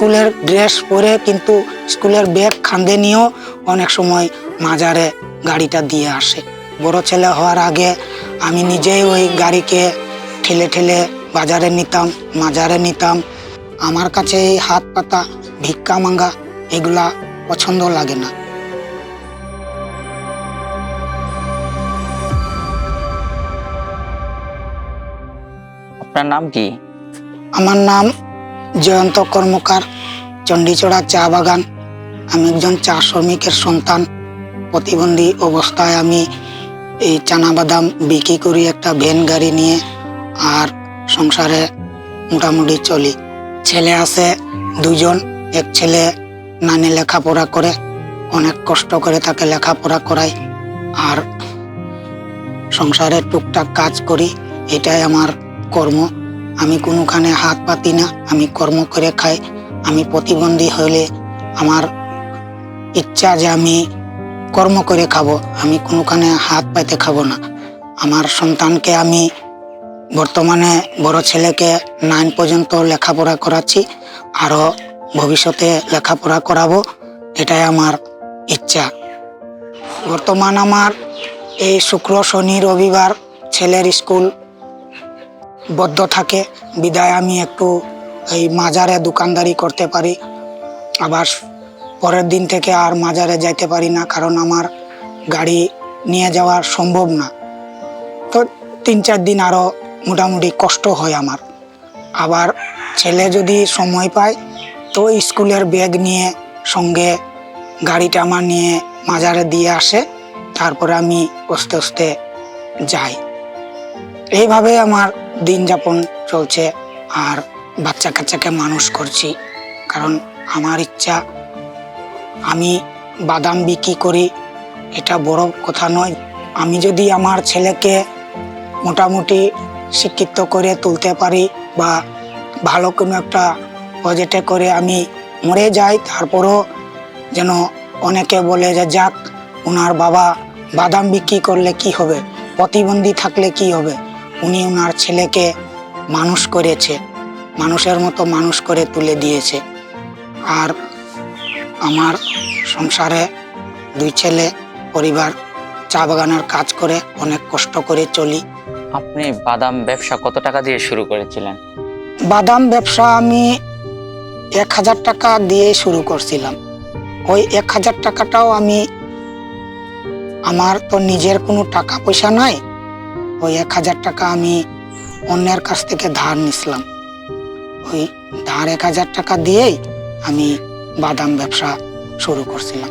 স্কুলের ড্রেস পরে কিন্তু স্কুলের ব্যাগ খান্দে নিয়েও অনেক সময় মাজারে গাড়িটা দিয়ে আসে। বড় ছেলে হওয়ার আগে আমি নিজেই ওই গাড়িকে ঠেলে ঠেলে বাজারে নিতাম মাজারে নিতাম। আমার কাছে এই হাত পাতা ভিক্ষা মাঙ্গা এগুলা পছন্দ লাগে না। আপনার নাম কি? আমার নাম জয়ন্ত কর্মকার, চণ্ডীচড়া চা বাগান। আমি একজন চা শ্রমিকের সন্তান। প্রতিবন্ধী অবস্থায় আমি এই চানা বাদাম বিক্রি করি একটা ভ্যান গাড়ি নিয়ে আর সংসারে মোটামুটি চলি। ছেলে আছে দুজন এক ছেলে নানি লেখাপড়া করে, অনেক কষ্ট করে তাকে লেখাপড়া করাই আর সংসারে টুকটাক কাজ করি, এটাই আমার কর্ম। আমি কোনোখানে হাত পাতি না, আমি কর্ম করে খাই। আমি প্রতিবন্ধী হলে আমার ইচ্ছা যে আমি কর্ম করে খাব, আমি কোনোখানে হাত পাইতে খাব না। আমার সন্তানকে আমি বর্তমানে বড় ছেলেকে নাইন পর্যন্ত লেখাপড়া করাচ্ছি, আরও ভবিষ্যতে লেখাপড়া করাবো, এটাই আমার ইচ্ছা। বর্তমান আমার এই শুক্র, শনি, রবিবার ছেলের স্কুল বদ্ধ থাকে। বিদায় আমি একটু এই মাজারে দোকানদারি করতে পারি। আবার পরের দিন থেকে আর মাজারে যাইতে পারি না, কারণ আমার গাড়ি নিয়ে যাওয়া সম্ভব না। তো তিন চার দিন আরও মোটামুটি কষ্ট হয় আমার। আবার ছেলে যদি সময় পায়, তো স্কুলের ব্যাগ নিয়ে সঙ্গে গাড়িটা আমার নিয়ে মাজারে দিয়ে আসে, তারপরে আমি আস্তে আস্তে যাই। এইভাবে আমার দিন যাপন চলছে আর বাচ্চা কাচ্চাকে মানুষ করছি। কারণ আমার ইচ্ছা, আমি বাদাম বিক্রি করি, এটা বড় কথা নয়। আমি যদি আমার ছেলেকে মোটামুটি শিক্ষিত করে তুলতে পারি বা ভালো কোনো একটা প্রজেক্টে করে আমি মরে যাই, তারপরও যেন অনেকে বলে যে, যাক, ওনার বাবা বাদাম বিক্রি করলে কি হবে? প্রতিবন্ধী থাকলে কি হবে? উনি ওনার ছেলেকে মানুষ করেছে মানুষের মতো মানুষ করে তুলে দিয়েছে। আর আমার সংসারে দুই ছেলে পরিবার চা বাগানের কাজ করে অনেক কষ্ট করে চলি। আপনি বাদাম ব্যবসা কত টাকা দিয়ে শুরু করেছিলেন? বাদাম ব্যবসা আমি এক হাজার টাকা দিয়ে শুরু করছিলাম। ওই এক হাজার টাকাটাও আমি আমার তো নিজের কোনো টাকা পয়সা নাই ওই এক হাজার টাকা আমি অন্যের কাছ থেকে ধার নিছিলাম। ওই ধার এক হাজার টাকা দিয়েই আমি বাদাম ব্যবসা শুরু করছিলাম।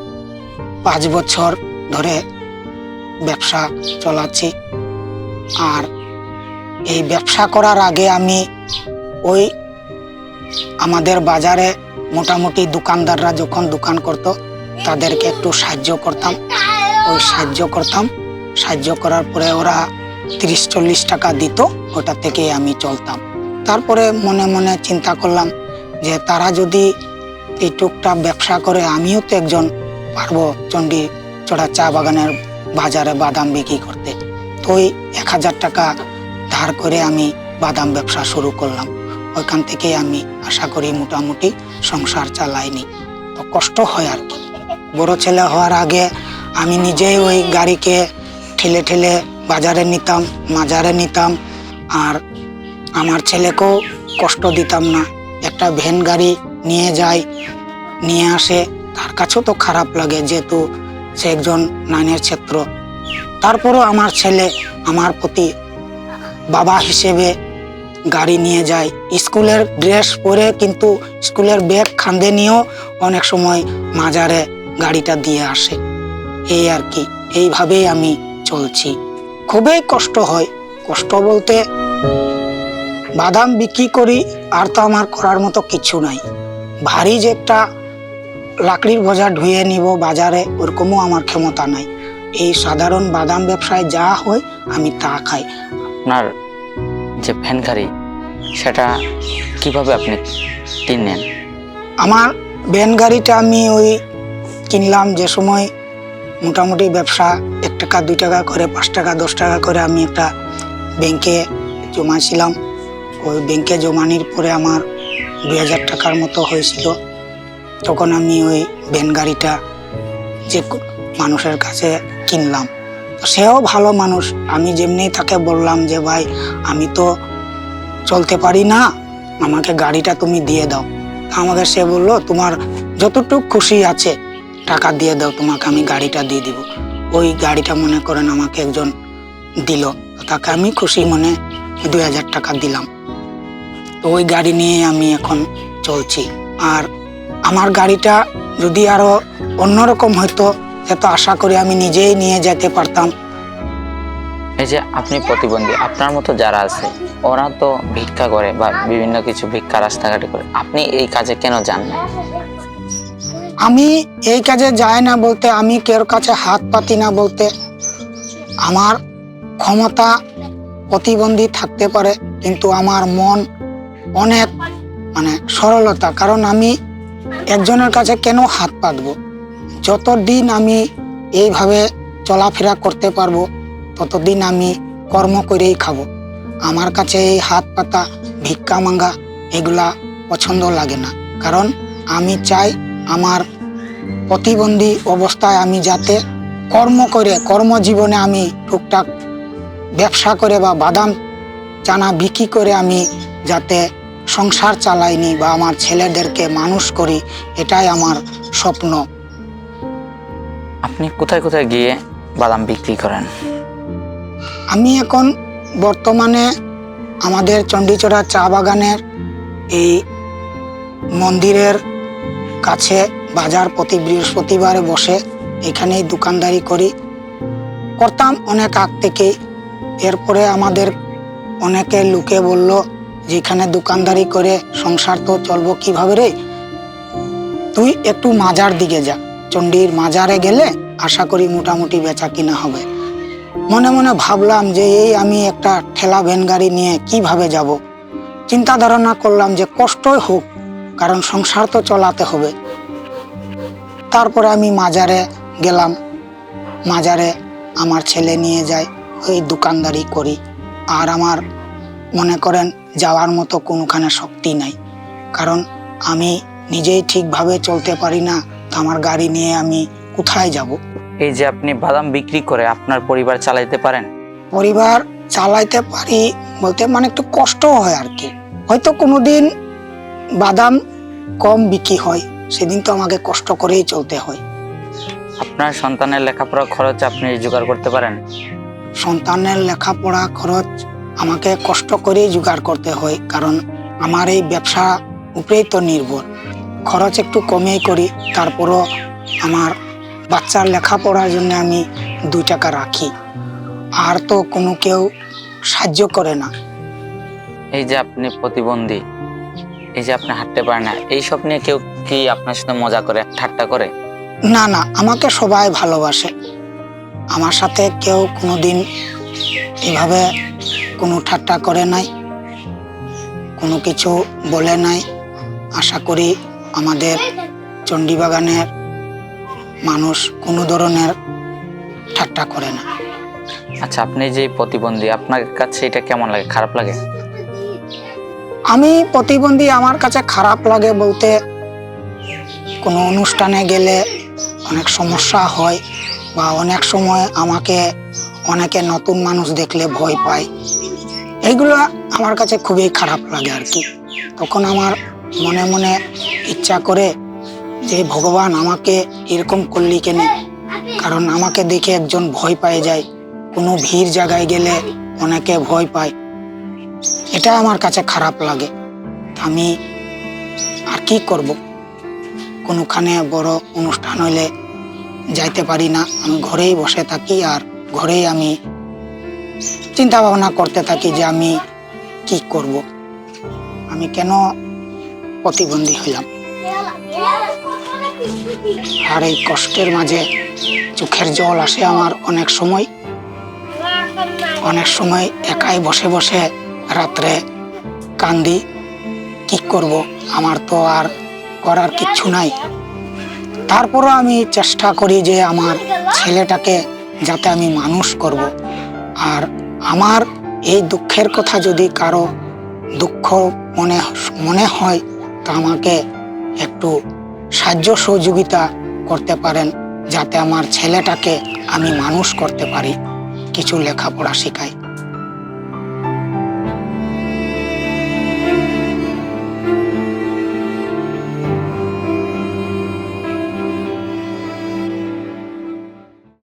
পাঁচ বছর ধরে ব্যবসা চলাচ্ছি। আর এই ব্যবসা করার আগে আমি ওই আমাদের বাজারে মোটামুটি দোকানদাররা যখন দোকান করত, তাদেরকে একটু সাহায্য করতাম। ওই সাহায্য করতাম। সাহায্য করার পরে ওরা তিরিশ চল্লিশ টাকা দিত, ওটা থেকে আমি চলতাম। তারপরে মনে মনে চিন্তা করলাম যে তারা যদি এই টুকটাক ব্যবসা করে, আমিও তো একজন পারব চণ্ডী চড়া চা বাগানের বাজারে বাদাম বিক্রি করতে। তো ওই এক হাজার টাকা ধার করে আমি বাদাম ব্যবসা শুরু করলাম। ওইখান থেকে আমি আশা করি মোটামুটি সংসার চালাইনি। তো কষ্ট হয় আর কি। বড় ছেলে হওয়ার আগে আমি নিজেই ওই গাড়িকে ঠেলে ঠেলে বাজারে নিতাম, মাজারে নিতাম, আর আমার ছেলেকেও কষ্ট দিতাম না। একটা ভ্যান গাড়ি নিয়ে যায় নিয়ে আসে, তার কাছেও তো খারাপ লাগে যেহেতু সে একজন নানের ক্ষেত্র তারপরও আমার ছেলে আমার প্রতি বাবা হিসেবে গাড়ি নিয়ে যায়। স্কুলের ড্রেস পরে কিন্তু স্কুলের ব্যাগ খান্দে নিয়েও অনেক সময় মাজারে গাড়িটা দিয়ে আসে। এই আর কি, এইভাবেই আমি চলছি। খুবই কষ্ট হয়। কষ্ট বলতে বাদাম বিক্রি করি আর তো আমার করার মতো কিছু নাই। ভারী যে একটা লাকড়ির বোঝা ধুয়ে নিব বাজারে ওরকমও আমার ক্ষমতা নাই। এই সাধারণ বাদাম ব্যবসায় যা হয় আমি তা খাই। আপনার যে ভ্যান গাড়ি সেটা কীভাবে আপনি কিনলেন? আমার ভ্যান গাড়িটা আমি ওই কিনলাম যে সময় মোটামুটি ব্যবসা টাকা, দুই টাকা করে, পাঁচ টাকা, দশ টাকা করে আমি একটা ব্যাংকে জমাছিলাম ওই ব্যাংকে জমানির পরে আমার দুই হাজার টাকার মতো হয়েছিল। তখন আমি ওই ভ্যান গাড়িটা যে মানুষের কাছে কিনলাম। সেও ভালো মানুষ। আমি যেমনি তাকে বললাম যে, ভাই, আমি তো চলতে পারি না। আমাকে গাড়িটা তুমি দিয়ে দাও। আমাকে সে বলল, তোমার যতটুকু খুশি আছে, টাকা দিয়ে দাও। তোমাকে আমি গাড়িটা দিয়ে দিব। ওই গাড়িটা মনে করেন আমাকে একজন দিল। তাকে আমি খুশি মনে দুই হাজার টাকা দিলাম। তো ওই গাড়ি নিয়ে আমি এখন চলছি। আর আমার গাড়িটা যদি আরও অন্যরকম হতো এত আশা করি আমি নিজেই নিয়ে যেতে পারতাম। এই যে আপনি প্রতিবন্ধী, আপনার মতো যারা আছে, ওরা তো ভিক্ষা করে বা বিভিন্ন কিছু ভিক্ষা রাস্তাঘাটে করে। আপনি এই কাজে কেন যান না? আমি এই কাজে যাই না বলতে, আমি কেউ কাছে হাত পাতি না বলতে, আমার ক্ষমতা প্রতিবন্ধী থাকতে পারে, কিন্তু আমার মন অনেক মানে সরলতা, কারণ আমি একজনের কাছে কেন হাত পাতবো? যতদিন আমি এইভাবে চলাফেরা করতে পারব, ততদিন আমি কর্ম করেই খাব। আমার কাছে এই হাত পাতা, ভিক্ষা মাঙ্গা, এগুলা পছন্দ লাগে না। কারণ আমি চাই আমার প্রতিবন্ধী অবস্থায় আমি যাতে কর্ম করে কর্মজীবনে আমি টুকটাক ব্যবসা করে বা বাদাম চানা বিক্রি করে আমি যাতে সংসার চালাইনি বা আমার ছেলেদেরকে মানুষ করি এটাই আমার স্বপ্ন। আপনি কোথায় কোথায় গিয়ে বাদাম বিক্রি করেন? আমি এখন বর্তমানে আমাদের চণ্ডীচড়া চা বাগানের এই মন্দিরের কাছে বাজার প্রতি বৃহস্পতিবারে বসে এখানেই দোকানদারি করি। করতাম অনেক আগ থেকেই। এরপরে আমাদের অনেকে লোকে বলল যে এখানে দোকানদারি করে সংসার তো চলবো কীভাবে রে? তুই একটু মাজার দিকে যা। চণ্ডীর মাজারে গেলে আশা করি মোটামুটি বেচা কিনা হবে। মনে মনে ভাবলাম যে এই আমি একটা ঠেলা ভ্যান গাড়ি নিয়ে কীভাবে যাব। চিন্তা ধারণা করলাম যে কষ্টই হোক কারণ সংসার তো চলাতে হবে। তারপরে আমি মাজারে গেলাম। মাজারে আমার ছেলে নিয়ে যায় ওই দোকানদারি করি। আর আমার মনে করেন যাওয়ার মতো কোনোখানে শক্তি নাই। কারণ আমি নিজেই ঠিকভাবে চলতে পারি না তো আমার গাড়ি নিয়ে আমি কোথায় যাব? এই যে আপনি বাদাম বিক্রি করে আপনার পরিবার চালাইতে পারেন? পরিবার চালাইতে পারি বলতে মানে একটু কষ্ট হয় আর কি। হয়তো কোনোদিন বাদাম কম বিক্রি হয় সেদিন তো আমাকে কষ্ট করেই চলতে হয়। আপনার সন্তানের লেখাপড়া খরচ আপনি জোগাড় করতে পারেন? সন্তানের লেখাপড়া খরচ আমাকে কষ্ট করেই জোগাড় করতে হয় কারণ আমার এই ব্যবসা উপরেই তো নির্ভর। খরচ একটু কমেই করি তারপরও আমার বাচ্চার লেখাপড়ার জন্য আমি দু টাকা রাখি। আর তো কোনো কেউ সাহায্য করে না। এই যে আপনি প্রতিবন্ধী এই যে আপনি হাঁটতে পারেন না এইসব নিয়ে কেউ কি আপনার সাথে মজা করে ঠাট্টা করে? না না আমাকে সবাই ভালোবাসে। আমার সাথে কেউ কোনোদিন এভাবে কোনো ঠাট্টা করে নাই কোনো কিছু বলে নাই। আশা করি আমাদের চণ্ডীবাগানের মানুষ কোনো ধরনের ঠাট্টা করে না। আচ্ছা আপনি যে প্রতিবন্ধী আপনার কাছে এটা কেমন লাগে? খারাপ লাগে? আমি প্রতিবন্ধী আমার কাছে খারাপ লাগে বলতে কোনো অনুষ্ঠানে গেলে অনেক সমস্যা হয় বা অনেক সময় আমাকে অনেকে নতুন মানুষ দেখলে ভয় পায়। এইগুলো আমার কাছে খুবই খারাপ লাগে আর কি। তখন আমার মনে মনে ইচ্ছা করে যে ভগবান আমাকে এরকম করলি কেন? কারণ আমাকে দেখে একজন ভয় পেয়ে যায়। কোনো ভিড় জায়গায় গেলে অনেকে ভয় পায়। এটা আমার কাছে খারাপ লাগে। আমি আর কি করব? কোনোখানে বড় অনুষ্ঠান হইলে যাইতে পারি না। আমি ঘরেই বসে থাকি আর ঘরেই আমি চিন্তা ভাবনা করতে থাকি যে আমি কি করব। আমি কেন প্রতিবন্ধী হইলাম? আর এই কষ্টের মাঝে চোখের জল আসে আমার অনেক সময়। অনেক সময় একাই বসে বসে রাত্রে কান্দি, কি করব? আমার তো আর করার কিচ্ছু নাই। তারপরও আমি চেষ্টা করি যে আমার ছেলেটাকে যাতে আমি মানুষ করব। আর আমার এই দুঃখের কথা যদি কারও দুঃখ মনে মনে হয়, তা আমাকে একটু সাহায্য সহযোগিতা করতে পারেন, যাতে আমার ছেলেটাকে আমি মানুষ করতে পারি। কিছু লেখাপড়া শেখাই।